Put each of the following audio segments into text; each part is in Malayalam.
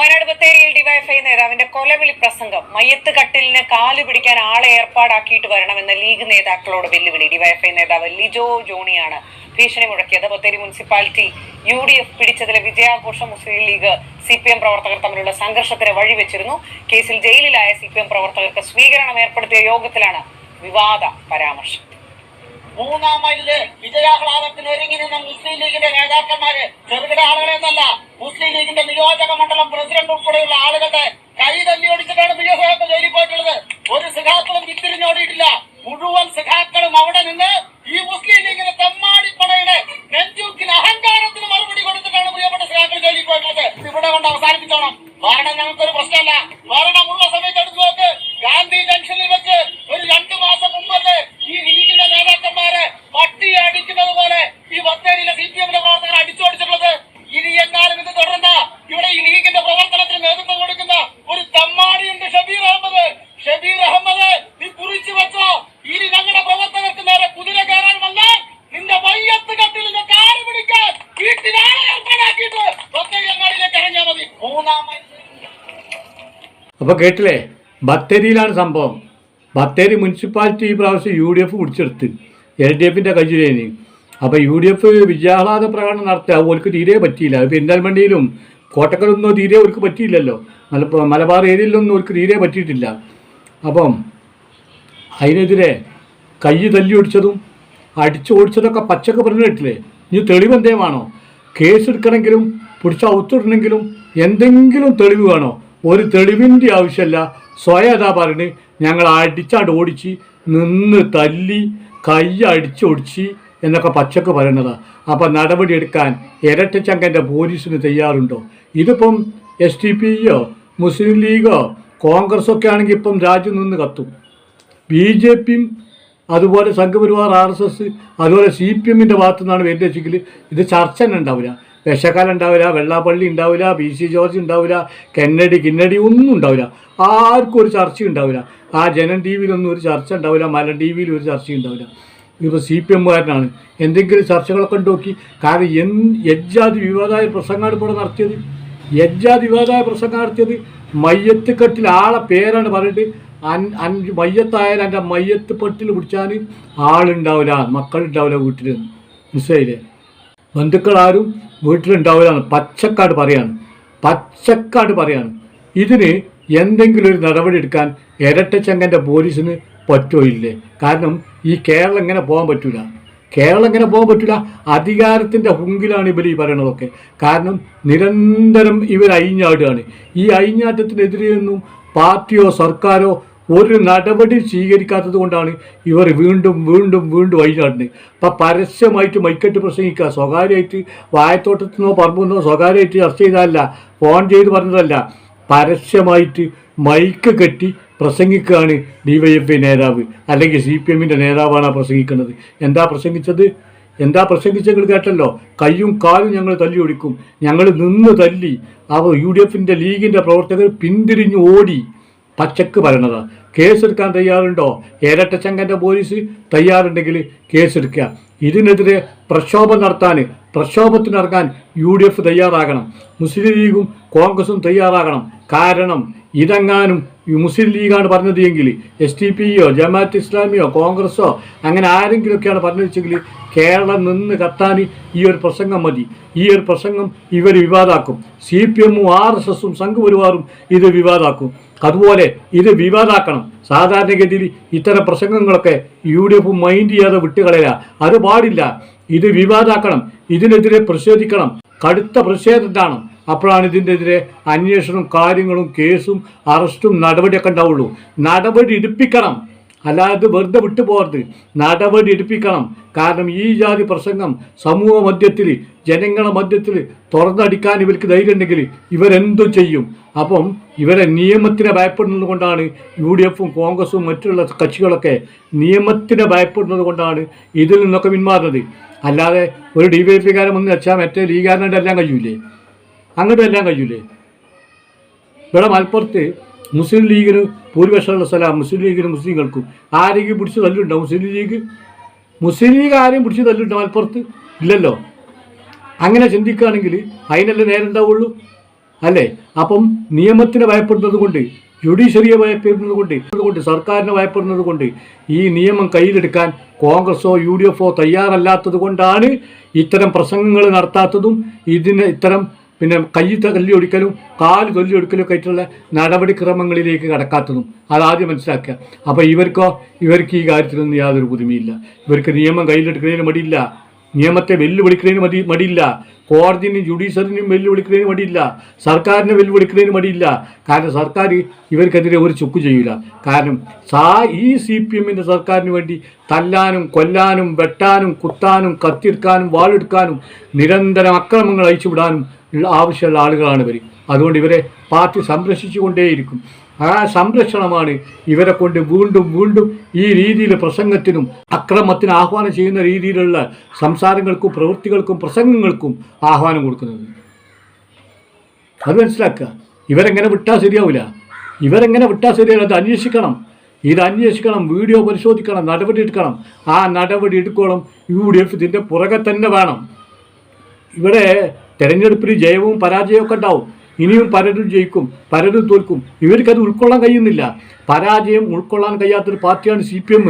വയനാട് ബത്തേരിയിൽ ഡിവൈഎഫ്ഐ നേതാവിന്റെ കൊലവിളി പ്രസംഗം. മയ്യത്ത് കട്ടിലിന് കാൽ പിടിക്കാൻ ആളെ ഏർപ്പാടാക്കിയിട്ട് വരണമെന്ന ലീഗ് നേതാക്കളോട് വെല്ലുവിളി. ഡിവൈഎഫ്ഐ നേതാവ് ലിജോ ജോണിയാണ് ഭീഷണി മുഴക്കിയത്. Bathery municipality U D F പിടിച്ചതിലെ വിജയാഘോഷം Muslim League C P M പ്രവർത്തകർ തമ്മിലുള്ള സംഘർഷത്തിന് വഴിവെച്ചിരുന്നു. കേസിൽ ജയിലിലായ സി പി എം പ്രവർത്തകർക്ക് സ്വീകരണം ഏർപ്പെടുത്തിയ യോഗത്തിലാണ് വിവാദ പരാമർശം. മൂന്നാം മൈലിൽ വിജയാഹ്ലാദത്തിന് ഒരുങ്ങി നിന്ന മുസ്ലിം ലീഗിന്റെ നേതാക്കന്മാര് ചെറുകിട ആളുകളെന്നല്ല മുസ്ലിം ലീഗിന്റെ നിയോജക മണ്ഡലം പ്രസിഡന്റ് ഉൾപ്പെടെയുള്ള ആളുകളുടെ മൂന്നാമത് അപ്പോൾ കേട്ടില്ലേ? ബത്തേരിയിലാണ് സംഭവം. ബത്തേരി മുനിസിപ്പാലിറ്റി ഈ പ്രാവശ്യം യു ഡി എഫ് പിടിച്ചെടുത്ത്. എൽ ഡി എഫിന്റെ കയ്യിലേന്. അപ്പോൾ യു ഡി എഫ് വിജയാഹ്ലാദ പ്രകടനം നടത്തുക ഓർക്ക് തീരെ പറ്റിയില്ല. പെരിന്തൽമണ്ണിയിലും കോട്ടക്കലൊന്നും തീരെ അവർക്ക് പറ്റിയില്ലല്ലോ. മലബാർ ഏരിയയിലൊന്നും അവർക്ക് തീരെ പറ്റിയിട്ടില്ല. അപ്പം അതിനെതിരെ കൈ തല്ലി ഓടിച്ചതും അടിച്ചു ഓടിച്ചതൊക്കെ പച്ചക്ക് പറഞ്ഞു കേട്ടില്ലേ ഇനി തെളിവ് എന്തേമാണോ കേസ് എടുക്കണമെങ്കിലും പിടിച്ച് ഔത്തിടണമെങ്കിലും എന്തെങ്കിലും തെളിവ് വേണോ? ഒരു തെളിവിന്റെ ആവശ്യമല്ല. സ്വയം അതാ പറഞ്ഞ് ഞങ്ങൾ അടിച്ചാണ്ട് ഓടിച്ച് നിന്ന് തല്ലി കൈ അടിച്ചൊടിച്ച് എന്നൊക്കെ പച്ചക്ക് പറയണതാണ് അപ്പം നടപടി എടുക്കാൻ ഇരട്ടച്ചങ്കന്റെ പോലീസിന് തയ്യാറുണ്ടോ? ഇതിപ്പം എസ് ടി പിയോ മുസ്ലിം ലീഗോ കോൺഗ്രസ് ഒക്കെ ആണെങ്കിൽ ഇപ്പം രാജ്യം നിന്ന് കത്തും. ബി ജെ പിയും അതുപോലെ സംഘപരിവാർ ആർ എസ് എസ് അതുപോലെ സി പി എമ്മിന്റെ ഭാഗത്തു നിന്നാണ് വരുന്നത് വെച്ചെങ്കിൽ ഇത് ചർച്ച തന്നെ ഉണ്ടാവില്ല. വിശക്കാലം ഉണ്ടാവില്ല വെള്ളാപ്പള്ളി ഉണ്ടാവില്ല പി സി ജോർജ് ഉണ്ടാവില്ല കെന്നഡി കിന്നഡി ഒന്നും ഉണ്ടാവില്ല. ആർക്കും ഒരു ചർച്ച ഉണ്ടാവില്ല. ആ ജനം ടി വിയിലൊന്നും ഒരു ചർച്ച ഉണ്ടാവില്ല മല ടി വിയിൽ ഒരു ചർച്ച ഉണ്ടാവില്ല. ഇപ്പോൾ സി പി എമ്മുകാരനാണ്. എന്തെങ്കിലും ചർച്ചകളൊക്കെ നോക്കി കാരണം എൻ എജ്ജാതി വിവാദമായ പ്രസംഗമാണ് ഇവിടെ നടത്തിയത്. എജ്ജാതി വിവാദമായ പ്രസംഗം നടത്തിയത് മയ്യത്ത് കെട്ടിൽ ആളെ പേരാണ് പറഞ്ഞിട്ട് അഞ്ച് മയ്യത്തായാലും എന്റെ മയ്യത്ത് പെട്ടിൽ പിടിച്ചാൽ ആളുണ്ടാവില്ല മക്കളുണ്ടാവില്ല വീട്ടിൽ മനസ്സിലായില്ലേ? ബന്ധുക്കളാരും വീട്ടിലുണ്ടാവില്ല പച്ചക്കാട് പറയാണ്. പച്ചക്കാട് പറയാണ്. ഇതിന് എന്തെങ്കിലും ഒരു നടപടി എടുക്കാൻ ഇരട്ടച്ചങ്കന്റെ പോലീസിന് പറ്റുമോ ഇല്ലേ? കാരണം ഈ കേരളം ഇങ്ങനെ പോകാൻ പറ്റൂല. കേരളം ഇങ്ങനെ പോകാൻ പറ്റില്ല? അധികാരത്തിന്റെ ഹുങ്കിലാണ് ഇവർ ഈ പറയണതൊക്കെ. കാരണം നിരന്തരം ഇവർ അയിഞ്ഞാടുകയാണ് ഈ അയിഞ്ഞാട്ടത്തിനെതിരെയൊന്നും പാർട്ടിയോ സർക്കാരോ ഒരു നടപടി സ്വീകരിക്കാത്തത് കൊണ്ടാണ് ഇവർ വീണ്ടും വീണ്ടും വീണ്ടും അയിഞ്ഞാടുന്നത് ഇപ്പം പരസ്യമായിട്ട് മൈക്കെട്ട് പ്രസംഗിക്കുക. സ്വകാര്യമായിട്ട് പറമ്പിൽ നിന്നോ സ്വകാര്യമായിട്ട് ചർച്ച ചെയ്തതല്ല. ഫോൺ ചെയ്ത് പറഞ്ഞതല്ല. പരസ്യമായിട്ട് മൈക്ക് കെട്ടി പ്രസംഗിക്കുകയാണ് ഡി വൈ എഫ് ഐ നേതാവ്. അല്ലെങ്കിൽ സി പി എമ്മിന്റെ നേതാവാണ് ആ പ്രസംഗിക്കുന്നത്. എന്താ പ്രസംഗിച്ചത്? എന്താ പ്രസംഗിച്ചെങ്കിൽ കേട്ടല്ലോ? കയ്യും കാലും ഞങ്ങൾ തല്ലി ഒടിക്കും ഞങ്ങൾ നിന്ന് തല്ലി. അവർ യു ഡി എഫിന്റെ ലീഗിന്റെ പ്രവർത്തകർ പിന്തിരിഞ്ഞ് ഓടി. പച്ചക്ക് പറയണതാ. കേസെടുക്കാൻ തയ്യാറുണ്ടോ? ഏരട്ടച്ചങ്കന്റെ പോലീസ് തയ്യാറുണ്ടെങ്കിൽ കേസെടുക്കുക. ഇതിനെതിരെ പ്രക്ഷോഭം നടത്താൻ പ്രക്ഷോഭത്തിനിറങ്ങാൻ യു ഡി എഫ് തയ്യാറാകണം. മുസ്ലിം ലീഗും കോൺഗ്രസും തയ്യാറാകണം. കാരണം ഇതെങ്ങാനും മുസ്ലിം ലീഗാണ് പറഞ്ഞത് എങ്കിൽ എസ് ടി പിയോ ജമാഅത്ത് ഇസ്ലാമിയോ കോൺഗ്രസോ അങ്ങനെ ആരെങ്കിലുമൊക്കെയാണ് പറഞ്ഞു വെച്ചെങ്കിൽ കേരളം നിന്ന് കത്താൻ ഈ ഒരു പ്രസംഗം മതി. ഈ ഒരു പ്രസംഗം ഇവർ വിവാദാക്കും സി പി എമ്മും ആർ എസ് എസും സംഘപരിവാറും ഇത് വിവാദാക്കും അതുപോലെ ഇത് വിവാദാക്കണം സാധാരണഗതിയിൽ ഇത്തരം പ്രസംഗങ്ങളൊക്കെ യു ഡി എഫ് മൈൻഡ് ചെയ്യാതെ വിട്ടുകളയില്ല അത് പാടില്ല. ഇത് വിവാദാക്കണം. ഇതിനെതിരെ പ്രതിഷേധിക്കണം. കടുത്ത പ്രതിഷേധത്താണ് അപ്പോഴാണ് ഇതിനെതിരെ അന്വേഷണം കാര്യങ്ങളും കേസും അറസ്റ്റും നടപടിയൊക്കെ ഉണ്ടാവുള്ളൂ. നടപടി എടുപ്പിക്കണം. അല്ലാതെ വെറുതെ വിട്ടു പോകരുത് നടപടി എടുപ്പിക്കണം. കാരണം ഈ ജാതി പ്രസംഗം സമൂഹ മധ്യത്തിൽ ജനങ്ങളുടെ മധ്യത്തിൽ തുറന്നടിക്കാൻ ഇവർക്ക് ധൈര്യം ഉണ്ടെങ്കിൽ ഇവരെന്തു ചെയ്യും? അപ്പം ഇവരെ നിയമത്തിനെ ഭയപ്പെടുന്നത് കൊണ്ടാണ് യു ഡി എഫും കോൺഗ്രസും മറ്റുള്ള കക്ഷികളൊക്കെ നിയമത്തിനെ ഭയപ്പെടുന്നത് കൊണ്ടാണ് ഇതിൽ നിന്നൊക്കെ പിന്മാറുന്നത്. അല്ലാതെ ഒരു ഡി വൈ എഫ് കാരൻ വന്ന് വെച്ചാൽ മറ്റേ ലീഗാരനായിട്ട് എല്ലാം കഴിയൂലേ? അങ്ങോട്ടും എല്ലാം കഴിയൂലേ? ഇവിടെ മലപ്പുറത്ത് മുസ്ലിം ലീഗിന് ഭൂരിപക്ഷമുള്ള സ്ഥലമാണ് മുസ്ലിം ലീഗിന് മുസ്ലിങ്ങൾക്കും. ആരെങ്കിലും പിടിച്ച് തല്ലുണ്ടോ മുസ്ലിം ലീഗ്? മുസ്ലിം ലീഗ് ആരെയും പിടിച്ച് തല്ലുണ്ടോ മലപ്പുറത്ത്? ഇല്ലല്ലോ. അങ്ങനെ ചിന്തിക്കുകയാണെങ്കിൽ അതിനല്ലേ നേരം ഉണ്ടാവുള്ളൂ അല്ലേ? അപ്പം നിയമത്തിനെ ഭയപ്പെടുന്നത് കൊണ്ട് ജുഡീഷ്യറിയെ ഭയപ്പെടുന്നത് കൊണ്ട് കൊണ്ട് സർക്കാരിനെ ഭയപ്പെടുന്നത് കൊണ്ട് ഈ നിയമം കയ്യിലെടുക്കാൻ കോൺഗ്രസോ യു ഡി എഫോ തയ്യാറല്ലാത്തത് കൊണ്ടാണ് ഇത്തരം പ്രസംഗങ്ങൾ നടത്താത്തതും ഇതിന് ഇത്തരം പിന്നെ കൈ തല്ലി ഒടിക്കലും കാൽ തൊല്ലി ഒടിക്കലും ഒക്കെ ആയിട്ടുള്ള നടപടിക്രമങ്ങളിലേക്ക് കടക്കാത്തതും അതാദ്യം മനസ്സിലാക്കുക. അപ്പോൾ ഇവർക്കോ ഇവർക്ക് ഈ കാര്യത്തിലൊന്നും യാതൊരു പുതുമയില്ല ഇവർക്ക് നിയമം കയ്യിലെടുക്കുന്നതിന് മടിയില്ല. നിയമത്തെ വെല്ലുവിളിക്കുന്നതിന് മതി മടിയില്ല. കോടതിനും ജുഡീഷ്യറിനും വെല്ലുവിളിക്കുന്നതിന് മടിയില്ല. സർക്കാരിനെ വെല്ലുവിളിക്കുന്നതിന് മടിയില്ല. കാരണം സർക്കാർ ഇവർക്കെതിരെ ഒരു ചുക്ക് ചെയ്യില്ല കാരണം സാ ഈ സി പി എമ്മിന്റെ സർക്കാരിന് വേണ്ടി തല്ലാനും കൊല്ലാനും വെട്ടാനും കുത്താനും കത്തിയെടുക്കാനും വാളെടുക്കാനും നിരന്തരം അക്രമങ്ങൾ അയച്ചുവിടാനും ആവശ്യമുള്ള ആളുകളാണ് ഇവർ അതുകൊണ്ട് ഇവരെ പാർട്ടി സംരക്ഷിച്ചുകൊണ്ടേയിരിക്കും. ആ സംരക്ഷണമാണ് ഇവരെ കൊണ്ട് വീണ്ടും വീണ്ടും ഈ രീതിയിൽ പ്രസംഗത്തിനും അക്രമത്തിന് ആഹ്വാനം ചെയ്യുന്ന രീതിയിലുള്ള സംസാരങ്ങൾക്കും പ്രവൃത്തികൾക്കും പ്രസംഗങ്ങൾക്കും ആഹ്വാനം കൊടുക്കുന്നത്. അത് മനസ്സിലാക്കുക. ഇവരെങ്ങനെ വിട്ടാൽ ശരിയാവില്ല ഇവരെങ്ങനെ വിട്ടാൽ ശരിയാവില്ല അത് അന്വേഷിക്കണം. ഇത് അന്വേഷിക്കണം വീഡിയോ പരിശോധിക്കണം നടപടി എടുക്കണം. ആ നടപടി എടുക്കണം യു ഡി എഫ് ഇതിന്റെ പുറകെ തന്നെ വേണം. ഇവിടെ തെരഞ്ഞെടുപ്പിൽ ജയവും പരാജയവും ഉണ്ടാവും. ഇനിയും പലരും ജയിക്കും പലരും തോൽക്കും. ഇവർക്കത് ഉൾക്കൊള്ളാൻ കഴിയുന്നില്ല. പരാജയം ഉൾക്കൊള്ളാൻ കഴിയാത്തൊരു പാർട്ടിയാണ് സി പി എം.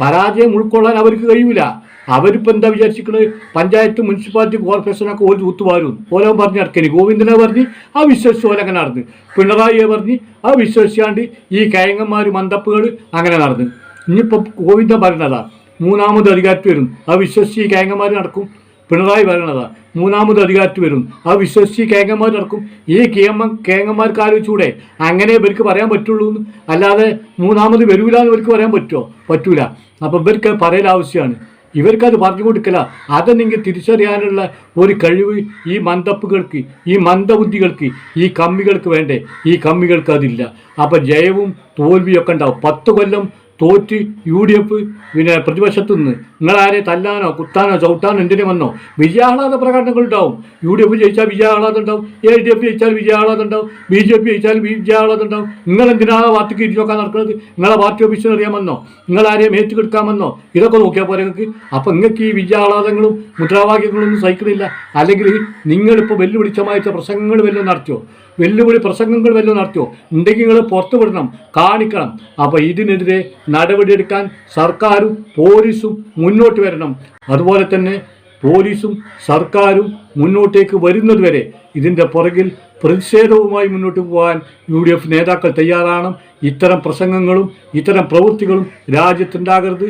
പരാജയം ഉൾക്കൊള്ളാൻ അവർക്ക് കഴിയൂല. അവരിപ്പോൾ എന്താ വിചാരിച്ചിരിക്കുന്നത് പഞ്ചായത്ത് മുനിസിപ്പാലിറ്റി കോർപ്പറേഷനൊക്കെ ഒരു തൂത്തുവാരും ഓരോ പറഞ്ഞ് നടക്കനി ഗോവിന്ദനെ പറഞ്ഞ് ആ വിശ്വസിച്ച് ഓരോ അങ്ങനെ നടന്ന്. പിണറായിയെ പറഞ്ഞ് ആ വിശ്വസിച്ചാണ്ട് ഈ കയങ്ങന്മാർ മന്തപ്പുകൾ അങ്ങനെ നടന്ന്. ഇനിയിപ്പോൾ ഗോവിന്ദൻ പറഞ്ഞതാ മൂന്നാമത് അധികാരത്തിൽ വരും. ആ വിശ്വസിച്ച് ഈ കയങ്ങന്മാർ നടക്കും. പിണറായി പറയണതാ മൂന്നാമത് അധികാരത്തിൽ വരും. ആ വിശ്വസിച്ച് കേങ്ങന്മാർ നടക്കും. ഈ കേമ കേങ്ങന്മാർക്ക് ആലോചിച്ചൂടെ. അങ്ങനെ ഇവർക്ക് പറയാൻ പറ്റുള്ളൂ എന്ന്. അല്ലാതെ മൂന്നാമത് വരൂല എന്ന് ഇവർക്ക് പറയാൻ പറ്റുമോ പറ്റൂല. അപ്പം ഇവർക്ക് പറയൽ ആവശ്യമാണ്. ഇവർക്കത് പറഞ്ഞു കൊടുക്കല അതെന്നെങ്കിൽ തിരിച്ചറിയാനുള്ള ഒരു കഴിവ് ഈ മന്ദപ്പുകൾക്ക് ഈ മന്ദബുദ്ധികൾക്ക് ഈ കമ്മികൾക്ക് വേണ്ടേ? ഈ കമ്മികൾക്ക് അതില്ല. അപ്പം ജയവും തോൽവിയൊക്കെ ഉണ്ടാവും. പത്ത് കൊല്ലം തോറ്റ് യു ഡി എഫ് പിന്നെ പ്രതിപക്ഷത്ത് നിന്ന്. നിങ്ങളാരെ തല്ലാനോ കുത്താനോ ചവിട്ടാനോ എന്തിനു വന്നോ? വിജയാഹ്ലാദ പ്രകടനങ്ങൾ ഉണ്ടാവും. യു ഡി എഫ് ജയിച്ചാൽ വിജയാഹ്ലാദം ഉണ്ടാവും. എൽ ഡി എഫ് ജയിച്ചാൽ വിജയാഹ്ലാദം ഉണ്ടാവും. ബി ജെ പി ജയിച്ചാൽ വിജയാഹ്ലാദം ഉണ്ടാവും. നിങ്ങൾ എന്തിനാണ് പാർട്ടിക്ക് ഇരി നോക്കാൻ നടക്കുന്നത്? നിങ്ങളെ പാർട്ടി ഓഫീസിൽ അറിയാമെന്നോ നിങ്ങളാരെയും ഏറ്റു കൊടുക്കാമെന്നോ ഇതൊക്കെ നോക്കിയാൽ പോലെ നിങ്ങൾക്ക്? അപ്പം നിങ്ങൾക്ക് ഈ വിജയാഹ്ലാദങ്ങളും മുദ്രാവാക്യങ്ങളൊന്നും സഹിക്കുന്നില്ല അല്ലെങ്കിൽ നിങ്ങളിപ്പോൾ വെല്ലുവിളിച്ചമായിട്ട് പ്രസംഗങ്ങൾ വല്ലതും നടത്തിയോ? വെല്ലുവിളി പ്രസംഗങ്ങൾ വല്ലതും നടത്തിയോ? ഉണ്ടെങ്കിൽ നിങ്ങൾ പുറത്തുവിടണം കാണിക്കണം. അപ്പോൾ ഇതിനെതിരെ നടപടിയെടുക്കാൻ സർക്കാരും പോലീസും മുന്നോട്ട് വരണം. അതുപോലെ തന്നെ പോലീസും സർക്കാരും മുന്നോട്ടേക്ക് വരുന്നതുവരെ ഇതിന്റെ പുറകിൽ പ്രതിഷേധവുമായി മുന്നോട്ട് പോകാൻ യു ഡി എഫ് നേതാക്കൾ തയ്യാറാണ് ഇത്തരം പ്രസംഗങ്ങളും ഇത്തരം പ്രവൃത്തികളും രാജ്യത്തുണ്ടാകരുത്.